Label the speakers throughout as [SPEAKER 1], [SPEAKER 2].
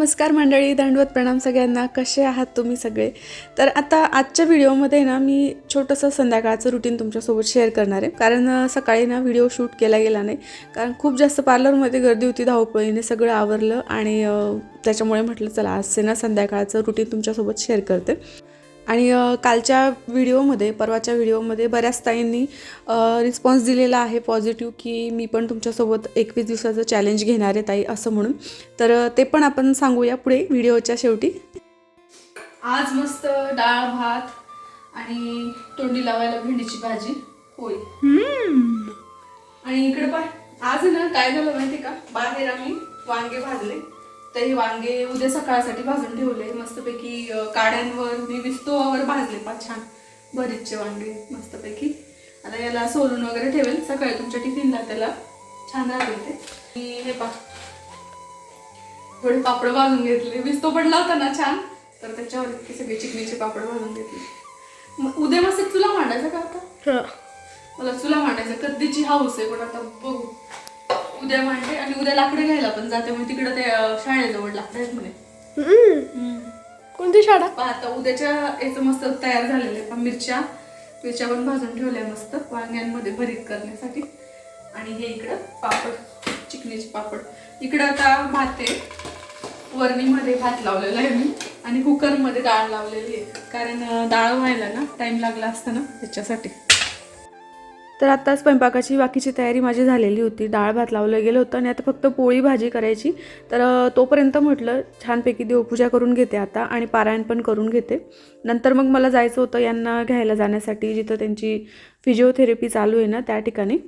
[SPEAKER 1] नमस्कार मंडळी दंडवत प्रणाम सगळ्यांना. कसे आहात तुम्ही सगळे? तर आता आजच्या व्हिडिओमध्ये ना मी छोटंसं संध्याकाळचं रुटीन तुमच्यासोबत शेअर करणार आहे. कारण सकाळी ना व्हिडिओ शूट केला गेला नाही. कारण खूप जास्त पार्लरमध्ये गर्दी होती धावपळीने सगळं आवरलं आणि त्याच्यामुळे म्हटलं चला आज ना संध्याकाळचं रुटीन तुमच्यासोबत शेअर करते. आणि कालच्या व्हिडिओमध्ये परवाच्या व्हिडिओमध्ये बऱ्याच ताईंनी रिस्पॉन्स दिलेला आहे पॉझिटिव्ह की मी पण तुमच्यासोबत एकवीस दिवसाचं चॅलेंज घेणार आहे ताई असं म्हणून. तर ते पण आपण सांगूया पुढे व्हिडिओच्या शेवटी. आज मस्त डाळ भात आणि तोंडी लावायला भेंडीची भाजी. होय. आणि इकडे पाय आज ना काय झालं माहिती का? बाहेर आम्ही वांगे भाजले. तर हे वांगे उद्या सकाळसाठी भाजून ठेवले. मस्तपैकी काड्यांवर मी विस्तोवर भाजले. पा छान बरीचचे वांगे मस्तपैकी. आता याला सोलून वगैरे ठेवेल. सकाळी तुमच्या टिफिनला त्याला छान राहते ते. हे पा थोडे पापड भाजून घेतले. विस्तो पडला होता ना छान? तर त्याच्यावर इतके सगळे चिकनीचे पापड भाजून घेतले. मग उद्या मस्त तुला मांडायचं का आता? मला चुला मांडायचं. कधीची हाऊस आहे पण आता बघू. उद्या मांडते आणि उद्या लाकडं घ्यायला पण जाते म्हणजे तिकडे ते शाळेजवळ लाकडं आहेत म्हणे.
[SPEAKER 2] कोणती शाळा?
[SPEAKER 1] आता उद्याच्या याचं मस्त तयार झालेलं आहे. पण मिरच्या. मिरच्या पण भाजून ठेवल्या मस्त वांग्यांमध्ये भरीत करण्यासाठी. आणि हे इकडं पापड चिकनीचे पापड. इकडं आता भात आहे. वरणीमध्ये भात लावलेला आहे मी. आणि कुकरमध्ये डाळ लावलेली आहे. कारण डाळ व्हायला ना टाईम लागला असता ना त्याच्यासाठी. तर आत्ता स्वयंपाकाची बाकीची तयारी माझी झालेली होती. डाळ भात लावलं गेलं होतं आणि आता फक्त पोळी भाजी करायची. तर तोपर्यंत म्हटलं छानपैकी देवपूजा करून घेते आता आणि पारायण पण करून घेते. नंतर मग मला जायचं होतं यांना घ्यायला जाण्यासाठी जिथं त्यांची फिजिओथेरपी चालू आहे ना त्या ठिकाणी.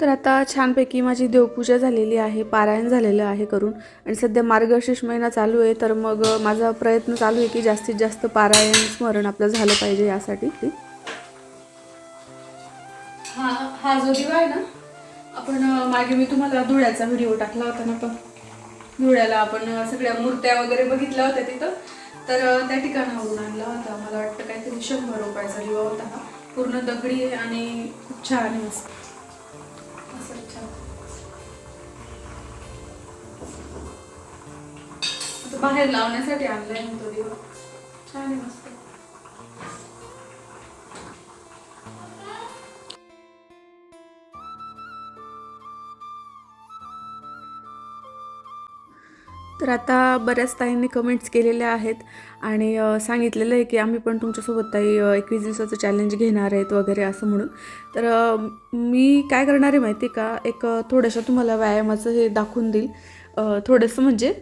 [SPEAKER 1] तर आता छानपैकी माझी देवपूजा झालेली आहे पारायण झालेलं आहे करून. आणि सध्या मार्गशीर्ष महिना चालू आहे तर मग माझा प्रयत्न चालू आहे की जास्तीत जास्त पारायण स्मरण आपलं झालं पाहिजे यासाठी. हा हा जो दिवा आहे ना आपण मागे मी तुम्हाला धुळ्याचा व्हिडिओ टाकला होता ना पण धुळ्याला आपण सगळ्या मूर्त्या वगैरे बघितल्या होत्या तिथं. तर त्या ठिकाणावरून आणला होता. मला वाटतं काहीतरी शंभर रुपयाचा दिवा होता हा. पूर्ण दगडी आहे आणि खूप छान आहे मस्त. बाहेर लावण्यासाठी आणलाय तो दिवा. छान आहे मस्त. तर आता बऱ्याच ताईंनी कमेंट्स केलेल्या आहेत आणि सांगितलेलं आहे की आम्ही पण तुमच्यासोबत ताई एकवीस दिवसाचं चॅलेंज घेणार आहेत वगैरे असं म्हणून. तर मी काय करणार आहे माहिती आहे का? एक थोडंसं तुम्हाला व्यायामाचं हे दाखवून देईल. थोडंसं म्हणजे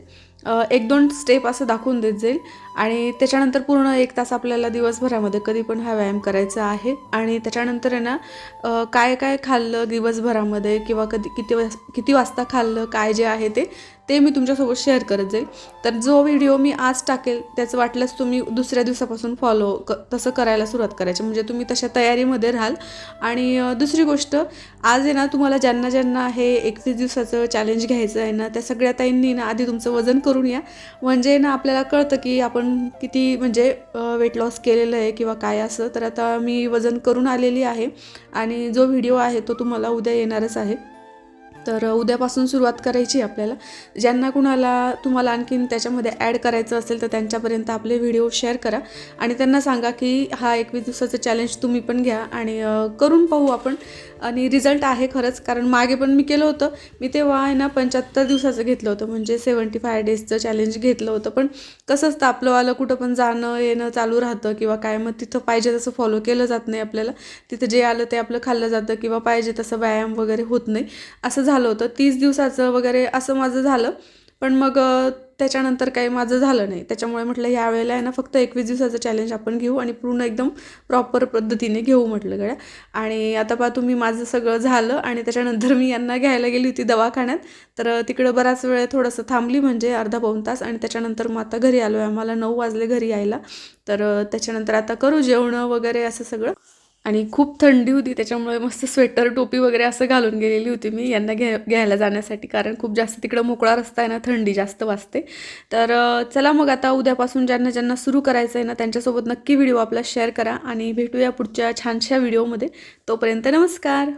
[SPEAKER 1] एक दोन स्टेप असं दाखवून देत जाईल आणि त्याच्यानंतर पूर्ण एक तास आपल्याला दिवसभरामध्ये कधी पण हा व्यायाम करायचा आहे. आणि त्याच्यानंतर आहे ना काय काय खाल्लं दिवसभरामध्ये किंवा कधी किती वाज किती वाजता खाल्लं काय जे आहे ते ते मी तुमच्यासोबत शेअर करत जाईल. तर जो व्हिडिओ मी आज टाकेल त्याचं वाटलंच तुम्ही दुसऱ्या दिवसापासून फॉलो क तसं करायला सुरुवात करायची. म्हणजे तुम्ही तशा तयारीमध्ये राहाल. आणि दुसरी गोष्ट आज आहे ना तुम्हाला ज्यांना ज्यांना हे एकतीस दिवसाचं चॅलेंज घ्यायचं आहे ना त्या सगळ्या ताईंनी ना आधी तुमचं वजन करून या. म्हणजे ना आपल्याला कळतं की आपण किती म्हणजे वेट लॉस केलेलं आहे किंवा काय असं. तर आता मी वजन करून आलेली आहे. आणि जो व्हिडिओ आहे तो तुम्हाला उद्या येणारच आहे. तर उद्यापासून सुरुवात करायची आहे आपल्याला. ज्यांना कुणाला तुम्हाला आणखीन त्याच्यामध्ये ॲड करायचं असेल तर त्यांच्यापर्यंत आपले व्हिडिओ शेअर करा. आणि त्यांना सांगा की हा एकवीस दिवसाचं चॅलेंज तुम्ही पण घ्या आणि करून पाहू आपण. आणि रिझल्ट आहे खरंच कारण मागे पण मी केलं होतं. मी तेव्हा आहे ना पंच्याहत्तर दिवसाचं घेतलं होतं म्हणजे सेवन्टी फाय डेजचं चॅलेंज घेतलं होतं. पण कसं असतं आपलंवालं कुठं पण जाणं येणं चालू राहतं किंवा काय मग तिथं पाहिजे तसं फॉलो केलं जात नाही आपल्याला. तिथं जे आलं ते आपलं खाल्लं जातं किंवा पाहिजे तसं व्यायाम वगैरे होत नाही. असं झालं होतं तीस दिवसाचं वगैरे असं माझं झालं. पण मग त्याच्यानंतर काही माझं झालं नाही. त्याच्यामुळे म्हटलं ह्या वेळेला आहे ना फक्त एकवीस दिवसाचं चॅलेंज आपण घेऊ आणि पूर्ण एकदम प्रॉपर पद्धतीने घेऊ म्हटलं गड्या. आणि आता पहा तुम्ही माझं सगळं झालं आणि त्याच्यानंतर मी यांना घ्यायला गेली होती दवाखान्यात. तर तिकडं बराच वेळ थोडंसं थांबली म्हणजे अर्धा पाऊण तास आणि त्याच्यानंतर मग आता घरी आलो आहे आम्हाला नऊ वाजले घरी यायला. तर त्याच्यानंतर आता करू जेवणं वगैरे असं सगळं. आणि खूप थंडी होती त्याच्यामुळे मस्त स्वेटर टोपी वगैरे असं घालून गेलेली होती मी यांना घ्या घ्यायला जाण्यासाठी. कारण खूप जास्त तिकडं मोकळा रस्ता आहे ना थंडी जास्त वाजते. तर चला मग आता उद्यापासून ज्यांना ज्यांना सुरू करायचं आहे ना त्यांच्यासोबत नक्की व्हिडिओ आपला शेअर करा आणि भेटूया पुढच्या छानशा व्हिडिओमध्ये तोपर्यंत नमस्कार!